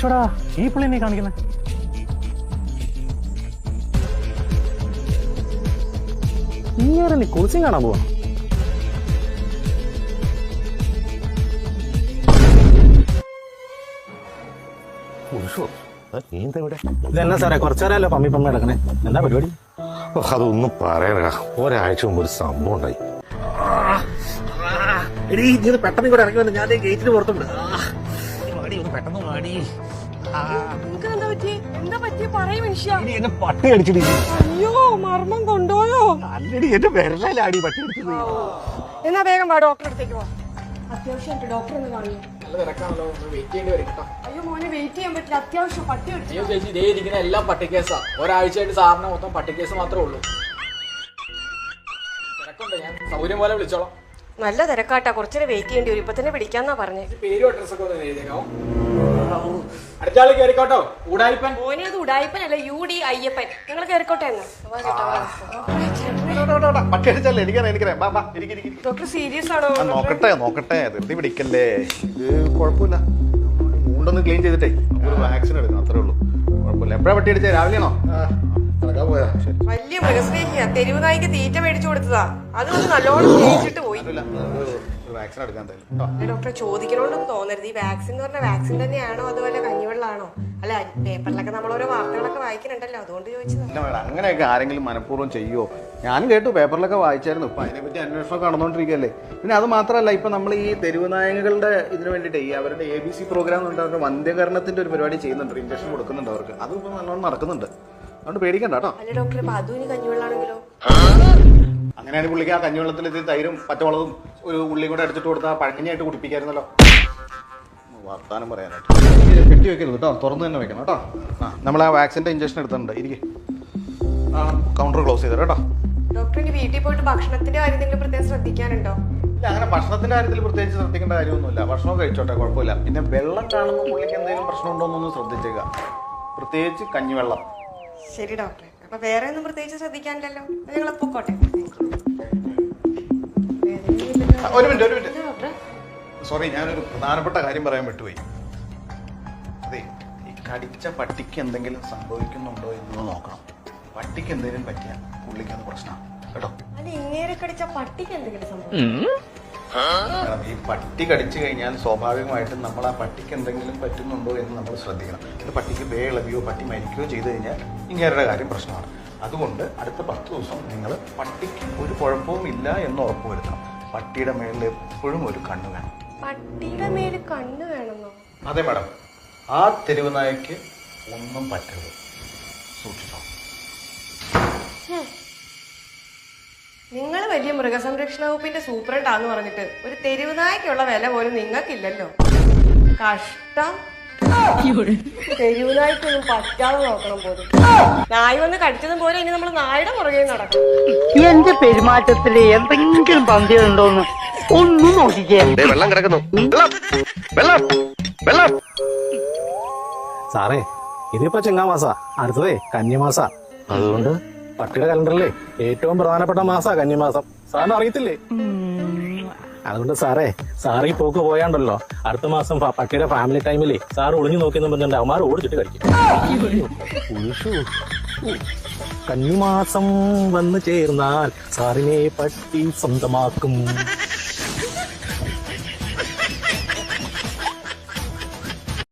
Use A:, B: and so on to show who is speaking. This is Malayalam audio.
A: ഈശ്വടാ ഈ പുള്ളി നീ കാണിക്കുന്നത് ഏറെ നീ കോച്ചിങ് കാണാൻ പോവാ. ഇതെന്നാ സാറേ കുറച്ചേരല്ലോ പമ്മി പമ്മി കിടക്കണേ എന്താ പരിപാടി?
B: അതൊന്നും പറയണ ഒരാഴ്ച മുമ്പ് ഒരു സംഭവം ഉണ്ടായി.
A: എടീ പെട്ടെന്ന് ഇവിടെ ഇറങ്ങി വന്നു ഞാൻ ഗേറ്റിന് പുറത്തുണ്ട്. പെട്ടെന്ന് മാടി പട്ടി അടിച്ചിടി
C: അയ്യോ മർമ്മം കൊണ്ടോയോ
A: അല്ലടി എന്റെ വിരലാടി പട്ടി അടിച്ചത്
C: എന്നാ വേഗം വാ ഡോക്ടറെ അടുത്തേക്ക് ഡോക്ടർ ഒന്ന് കാണുന്നു അയ്യോ മോനെ വെയിറ്റ് ചെയ്യാൻ പറ്റില്ല. അത്യാവശ്യം പട്ടി അടിച്ചു
D: അയ്യോ ചേച്ചി ഇതേ ഇരിക്കുന്ന എല്ലാം പട്ടിക്കേസാ. ഒരാഴ്ചയായിട്ട് സാറിന് മൊത്തം പട്ടിക്കേസ് മാത്രമേ ഉള്ളൂ. തിരക്കുണ്ട് ഞാൻ സൗകര്യം പോലെ വിളിച്ചോളാം.
C: നല്ല തിരക്കാട്ടാ. കുറച്ചേരം വെയിറ്റ് ചെയ്യേണ്ടി വരും. ഇപ്പൊ തന്നെ പിടിക്കാന്നാ പറഞ്ഞേ.
D: പേരും അഡ്രസ് ഒക്കെ ഒന്ന് എഴുതിയേക്കാവോ? അടുത്താൾ കയറിക്കോട്ടോ ഊടായിപ്പൻ.
C: മോനെ അത് ഉടായിപ്പനല്ല യു ഡി അയ്യപ്പൻ. നിങ്ങൾ കയറിക്കോട്ടെ എന്നാ. വാ ചേട്ടാ, വാ.
E: പട്ടി അടിച്ചല്ലേ എനിക്കറിയാം എനിക്കറിയാം. ബാ ബാ ഇരിക്ക്, ഇരിക്ക്, ഇരിക്ക്.
C: ഡോക്ടർ സീരിയസ് ആണോ?
E: ആ, നോക്കട്ടെ നോക്കട്ടെ. ധൃതി പിടിക്കല്ലേ. ഇത് കുഴപ്പമില്ല. മൂണ്ടൊന്ന് ക്ലീൻ ചെയ്തിട്ടേ. ഒരു വാക്സിൻ എടുക്കണം അത്രേ ഉള്ളൂ. കുഴപ്പമില്ല. എപ്പോഴാ പട്ടി അടിച്ചേ? രാവിലെയാണോ?
C: വലിയ മൃഗസ്നേഹിയാ. തെരുവ് നായിക്ക് തീറ്റ മേടിച്ചു കൊടുത്തതാ. അത് വന്ന് നല്ലോണം ജയിച്ചിട്ട് പോയി.
E: വാക്സിൻ എടുക്കാൻ
C: ഡോക്ടറെ ചോദിക്കണോണ്ടൊന്നും തോന്നരുത്. ഈ വാക്സിൻ എന്ന് പറഞ്ഞ വാക്സിൻ തന്നെയാണോ അതുപോലെ കഞ്ഞിവെള്ളാണോ? അല്ല പേപ്പറിലൊക്കെ നമ്മൾ ഓരോ വാർത്തകളൊക്കെ വായിക്കുന്നുണ്ടല്ലോ അതുകൊണ്ട് ചോദിച്ചത്.
E: അങ്ങനെയൊക്കെ ആരെങ്കിലും മനഃപൂർവം ചെയ്യോ ഞാനും കേട്ടു പേപ്പറിലൊക്കെ വായിച്ചായിരുന്നു. ഇപ്പൊ അതിനെപ്പറ്റി അന്വേഷണം നടന്നുകൊണ്ടിരിക്കുകയല്ലേ പിന്നെ അത് മാത്രമല്ല ഇപ്പൊ നമ്മൾ ഈ തെരുവ് നായകളുടെ ഇതിന് വേണ്ടിയിട്ട് ഈ അവരുടെ എ ബി സി പ്രോഗ്രാം ഉണ്ട് അവരുടെ വന്ധ്യകരണത്തിന്റെ ഒരു പരിപാടി ചെയ്യുന്നുണ്ട്. ഇഞ്ചക്ഷൻ കൊടുക്കുന്നുണ്ട് അവർക്ക്. അതും ഇപ്പൊ നല്ലോണം നടക്കുന്നുണ്ട്. അതുകൊണ്ട് പേടിക്കണ്ട കേട്ടോ.
C: അല്ല ഡോക്ടർ ഇപ്പൊ അതും ഇനി കഞ്ഞിവെള്ളാണെങ്കിലോ?
E: അങ്ങനെയാണ് പുള്ളിക്ക് ആ കഞ്ഞിവെള്ളത്തിൽ ഇത് തൈരും പച്ചവളവും ഒരു ഉള്ളിയും കൂടെ അടിച്ചിട്ട് കൊടുത്താൽ പഴഞ്ഞായിട്ട് കുടിപ്പിക്കായിരുന്നല്ലോ. വർത്താനം പറയാനായിട്ട്. കെട്ടി വെക്കരുത് കേട്ടോ തുറന്നു തന്നെ വെക്കണം കേട്ടോ. ആ നമ്മൾ ആ വാക്സിന്റെ ഇഞ്ചക്ഷൻ എടുത്തിട്ടുണ്ട്. ഇരിക്കെ. ആ കൗണ്ടർ ക്ലോസ് ചെയ്തോ കേട്ടോ.
C: ഡോക്ടർ ഇനി വീട്ടിൽ പോയിട്ട് ഭക്ഷണത്തിന്റെ കാര്യം നിങ്ങൾ പ്രത്യേകം ശ്രദ്ധിക്കാനുണ്ടോ?
E: ഇല്ല അങ്ങനെ ഭക്ഷണത്തിന്റെ കാര്യത്തിൽ പ്രത്യേകിച്ച് ശ്രദ്ധിക്കേണ്ട കാര്യമൊന്നുമില്ല. ഭക്ഷണം കഴിച്ചോട്ടെ കുഴപ്പമില്ല. പിന്നെ വെള്ളം കാണുമ്പോൾ പുള്ളിക്ക് എന്തെങ്കിലും പ്രശ്നമുണ്ടോ എന്നൊന്ന് ശ്രദ്ധിച്ചേക്കുക പ്രത്യേകിച്ച് കഞ്ഞിവെള്ളം.
C: ശരി ഡോക്ടർ അപ്പൊ വേറെ ഒന്നും പ്രത്യേകിച്ച് ശ്രദ്ധിക്കാനില്ലല്ലോ. ഞങ്ങൾ പൊക്കോട്ടെ.
E: ഒരു മിനിറ്റ് ഒരു മിനിറ്റ്. സോറി ഞാനൊരു പ്രധാനപ്പെട്ട കാര്യം പറയാൻ വിട്ടുപോയി. അതെ ഈ കടിച്ച പട്ടിക്ക് എന്തെങ്കിലും സംഭവിക്കുന്നുണ്ടോ എന്ന് നോക്കണം. പട്ടിക്ക് എന്തെങ്കിലും പറ്റിയാൽ പുള്ളിക്ക് അത് പ്രശ്നമാണ്. കേട്ടോ?
C: അല്ല ഇങ്ങേരെ കടിച്ച പട്ടിക്ക് എന്തെങ്കിലും സംഭവം
E: കാരണം ഈ പട്ടി കടിച്ചു കഴിഞ്ഞാൽ സ്വാഭാവികമായിട്ടും നമ്മൾ ആ പട്ടിക്ക് എന്തെങ്കിലും പറ്റുന്നുണ്ടോ എന്ന് നമ്മൾ ശ്രദ്ധിക്കണം. ഇത് പട്ടിക്ക് വേ ഇളകിയോ പട്ടി മരിക്കുകയോ ചെയ്തു കഴിഞ്ഞാൽ ഇങ്ങേരുടെ കാര്യം പ്രശ്നമാണ്. അതുകൊണ്ട് അടുത്ത പത്ത് ദിവസം നിങ്ങൾ പട്ടിക്ക് ഒരു കുഴപ്പവും ഇല്ല എന്ന് ഉറപ്പുവരുത്തണം പട്ടിയുടെ മേളിൽ എപ്പോഴും ഒരു കണ്ണ് വേണം.
C: പട്ടിയുടെ മേലിൽ കണ്ണ് വേണമെന്നോ
E: അതെ മാഡം. ആ തെരുവ് നായക്ക് ഒന്നും പറ്റരുത്. സൂക്ഷിച്ചോ.
C: നിങ്ങൾ വലിയ മൃഗസംരക്ഷണ വകുപ്പിന്റെ സൂപ്രണ്ടാന്ന് പറഞ്ഞിട്ട് ഒരു തെരുവ് നായ്ക്കുള്ള വില പോലും നിങ്ങൾക്കില്ലല്ലോ. കഷ്ടം. തെരുവ് നായ്ക്കൊന്നും പറ്റാതെ നോക്കണം പോലും. നായ വന്ന് കടിച്ചതും പോലെ ഇനി നമ്മൾ നായുടെ പുറകെ നടക്കും
F: എന്റെ പെരുമാറ്റത്തിൽ എന്തെങ്കിലും പന്തിയുണ്ടോന്ന് ഒന്നും നോക്കിക്കേ.
B: വെള്ളം കിടക്കുന്നു. വെള്ളം. വെള്ളം. വെള്ളം.
A: സാറേ ഇതിപ്പോ ചെങ്ങാമാസ. അടുത്തതേ കന്യമാസ അതുകൊണ്ട് പട്ടിയുടെ കലണ്ടറിലെ ഏറ്റവും പ്രധാനപ്പെട്ട മാസാ കന്നിമാസം. സാറിന് അറിയത്തില്ലേ? അതുകൊണ്ട് സാറേ സാറ് ഈ പോക്ക് പോയാണ്ടല്ലോ. അടുത്ത മാസം പട്ടിയുടെ ഫാമിലി ടൈമിൽ സാറ് ഒളിഞ്ഞു നോക്കി പറഞ്ഞിട്ട് അവന്മാർ ഓടിച്ചിട്ട് കഴിക്കും. കന്നിമാസം വന്നു ചേർന്നാൽ സാറിനെ പട്ടി സ്വന്തമാക്കും.